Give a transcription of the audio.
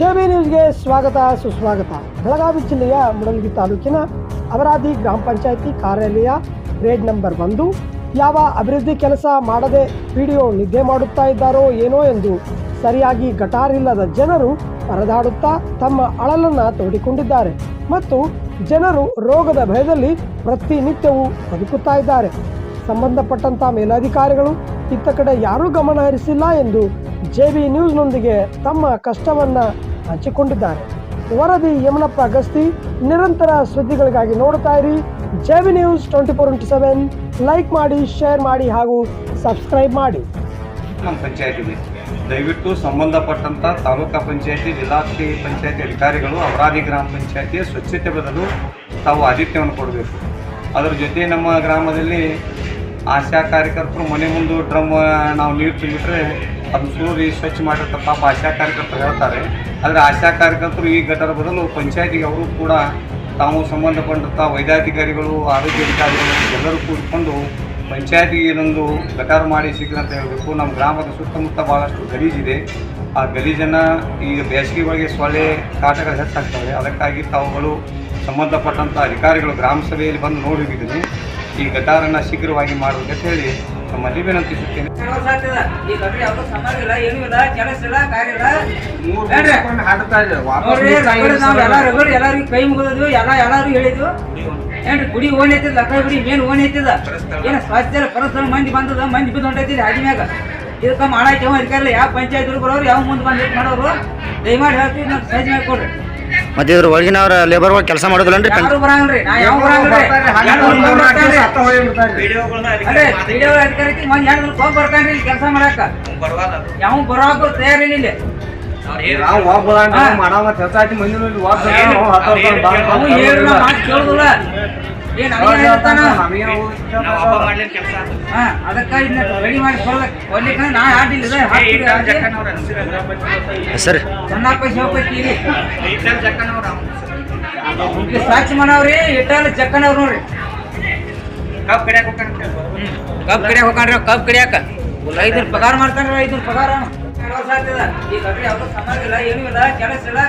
JB ನ್ಯೂಸ್ಗೆ ಸ್ವಾಗತ, ಸುಸ್ವಾಗತ. ಬೆಳಗಾವಿ ಜಿಲ್ಲೆಯ ಮುಡಲ್ಗಿ ತಾಲೂಕಿನ ಅವರಾದಿ ಗ್ರಾಮ ಪಂಚಾಯಿತಿ ಕಾರ್ಯಾಲಯ ಗ್ರೇಡ್ ನಂಬರ್ ಒಂದು. ಯಾವ ಅಭಿವೃದ್ಧಿ ಕೆಲಸ ಮಾಡದೆ ಪಿಡಿಒ ನಿದ್ದೆ ಮಾಡುತ್ತಾ ಇದ್ದಾರೋ ಏನೋ ಎಂದು ಸರಿಯಾಗಿ ಗಟಾರಿಲ್ಲದ ಜನರು ಪರದಾಡುತ್ತಾ ತಮ್ಮ ಅಳಲನ್ನು ತೋಡಿಕೊಂಡಿದ್ದಾರೆ ಮತ್ತು ಜನರು ರೋಗದ ಭಯದಲ್ಲಿ ಪ್ರತಿನಿತ್ಯವೂ ಬದುಕುತ್ತಾ ಇದ್ದಾರೆ. ಸಂಬಂಧಪಟ್ಟಂಥ ಮೇಲಾಧಿಕಾರಿಗಳು ಇತ್ತ ಕಡೆ ಯಾರೂ ಗಮನ ಹರಿಸಿಲ್ಲ ಎಂದು ಜೆ ಬಿ ನ್ಯೂಸ್ನೊಂದಿಗೆ ತಮ್ಮ ಕಷ್ಟವನ್ನ ಹಂಚಿಕೊಂಡಿದ್ದಾರೆ ವರದಿ ಯಮನಪ್ಪ ಅಗಸ್ತಿ, ನಿರಂತರ ಸುದ್ದಿಗಳಿಗಾಗಿ ನೋಡ್ತಾ ಇರಿ. JV news twenty four into seven like ಮಾಡಿ ಶೇರ್ ಮಾಡಿ ಹಾಗೂ ಸಬ್ಸ್ಕ್ರೈಬ್ ಮಾಡಿ. ನಮ್ಮ ಪಂಚಾಯತಿಗೆ ದಯವಿಟ್ಟು ಸಂಬಂಧಪಟ್ಟಂಥ ತಾಲೂಕಾ ಪಂಚಾಯತಿ ಜಿಲ್ಲಾ ಪಂಚಾಯತಿ ಅಧಿಕಾರಿಗಳು ಅವರಾದಿ ಗ್ರಾಮ ಪಂಚಾಯತಿಯ ಸ್ವಚ್ಛತೆ ಬದಲು ತಾವು ಆದಿತ್ಯವನ್ನು ಕೊಡಬೇಕು. ಅದರ ಜೊತೆ ನಮ್ಮ ಗ್ರಾಮದಲ್ಲಿ ಆಶಾ ಕಾರ್ಯಕರ್ತರು ಮನೆ ಮುಂದೆ ಡ್ರಮ್, ನಾವು ನೀರು ತುಂಬಿಟ್ರೆ ಅದು ಸೂರಿ ಸ್ವಚ್ಛ ಮಾಡಿರ್ತ ಪಾಪ ಆಶಾ ಕಾರ್ಯಕರ್ತರು ಹೇಳ್ತಾರೆ. ಆದರೆ ಆಶಾ ಕಾರ್ಯಕರ್ತರು ಈ ಘಟನೆ ಬದಲು ಪಂಚಾಯತಿಗೆ ಅವರು ಕೂಡ ತಾವು ಸಂಬಂಧಪಟ್ಟಂಥ ವೈದ್ಯಾಧಿಕಾರಿಗಳು, ಆರೋಗ್ಯ ಅಧಿಕಾರಿಗಳು ಎಲ್ಲರೂ ಕೂಡಿಕೊಂಡು ಪಂಚಾಯತಿಗೆ ಏನೊಂದು ಗಟಾರ ಮಾಡಿ ಅಂತ ಹೇಳಬೇಕು. ನಮ್ಮ ಗ್ರಾಮದ ಸುತ್ತಮುತ್ತ ಭಾಳಷ್ಟು ಗಲೀಜಿದೆ ಆ ಗಲೀಜನ್ನು ಈಗ ಬೇಸಿಗೆ ಒಳಗೆ ಸೊಳ್ಳೆ ಕಾಟಗಳು ಹೆಚ್ಚಾಗ್ತವೆ ಅದಕ್ಕಾಗಿ ತಾವುಗಳು ಸಂಬಂಧಪಟ್ಟಂಥ ಅಧಿಕಾರಿಗಳು ಗ್ರಾಮ ಸಭೆಯಲ್ಲಿ ಬಂದು ನೋಡಿ ಹೋಗಿದ್ದೀನಿ. ಈ ಗಟಾರನ್ನು ಶೀಘ್ರವಾಗಿ ಮಾಡಬೇಕಂತ ಹೇಳಿ ನಮ್ಮಲ್ಲಿ ವಿನಂತಿಸುತ್ತೇನೆ. ಎಲ್ಲಾರಿಗೂ ಕೈ ಮುಗಿದ್ವಿ ಎಲ್ಲ ಎಲ್ಲಾರು ಹೇಳಿದ್ವು ಏನ್ರಿ ಗುಡಿ ಓನ್ ಐತಿದ ಲಕ್ಕ ಗುಡಿ ಮೇನ್ ಓನ್ ಐತಿದ ಏನ ಸ್ವಾಸ್ಥ್ಯ ಪರಸ್ಪರ ಮಂದಿ ಬಂದದ ಮಂದಿ ಬಿದ್ದು ಹೊಂಟೈತಿ ಹಾದಿ ಮ್ಯಾಗ. ಇದಕ್ಕ ಮಾಡಾಕ ಯಾವ ಅಧಿಕಾರಿಲ್ಲ ಯಾವ ಪಂಚಾಯತ್ ಬರೋರು ಯಾವ ಮುಂದೆ ಬಂದ್ ಮಾಡೋರು. ದಯಮಾಡಿ ಹೇಳ್ತೀವಿ ನಾವು ಸಹಜ ಮಾಡಿ ಕೊಡ್ರಿ. ಮತ್ತೆ ಇದ್ರ ಒಳಗಿನವ್ರ ಲೇಬರ್ ಒಳಗೆ ಕೆಲಸ ಮಾಡೋದಿಲ್ಲನ್ರಿ ಯಾರು ಬರಂಗಿಲ್ರಿ ನಾ ಯಾವ ಬರ್ತಾನ್ರಿ. ಅದೇ ವಿಡಿಯೋ ಅಧಿಕಾರಕ್ಕೆ ಮಂದಿ ಎರಡು ದಿನ ಹೋಗಿ ಬರ್ತಾನ್ರಿ ಇಲ್ಲಿ ಕೆಲಸ ಮಾಡಾಕ? ಯಾವ ಬರೋಕು ತಯಾರಿಲ್ಲ ಇಲ್ಲಿ ಮಾತು ಕೇಳುದಿಲ್ಲ. ಹೇಳ್ತಾನ. ಹಾ ಅದಕ್ಕ ಇದನ್ನ ರೆಡಿ ಮಾಡಿ ಕೊಡ್ಬೇಕು. ಕೊಡ್ಲಿಕ್ಕೆ ನಾ ಆಡಿಲ್ಲ ಇದೆ ಸರ್. ಸಣ್ಣಪ್ಪ ಶಿವಪ್ಪ ತೀರಿ ಇಲ್ಲಿ ಸಾಕ್ಷಿ ಮಾಡವ್ರಿ ಇಟ್ಟಲ್ಲ ಜಕ್ಕನವ್ರು ನೋಡ್ರಿ. ಕಬ್ ಕಡಿಯಾಕ ಹೋಗ್ರಿ ಕಬ್ ಕಡಿಯಾಕ ಐದು ಪಗಾರ ಮಾಡ್ತಾನ್ರಿ ಐದು ಪಗಾರ. ಕೆಲಸ ಆಗ್ತದ. ಈ ಸಮಾಜ ಇಲ್ಲ ಏನೂ ಇಲ್ಲ ಕೆಲಸ ಇಲ್ಲ.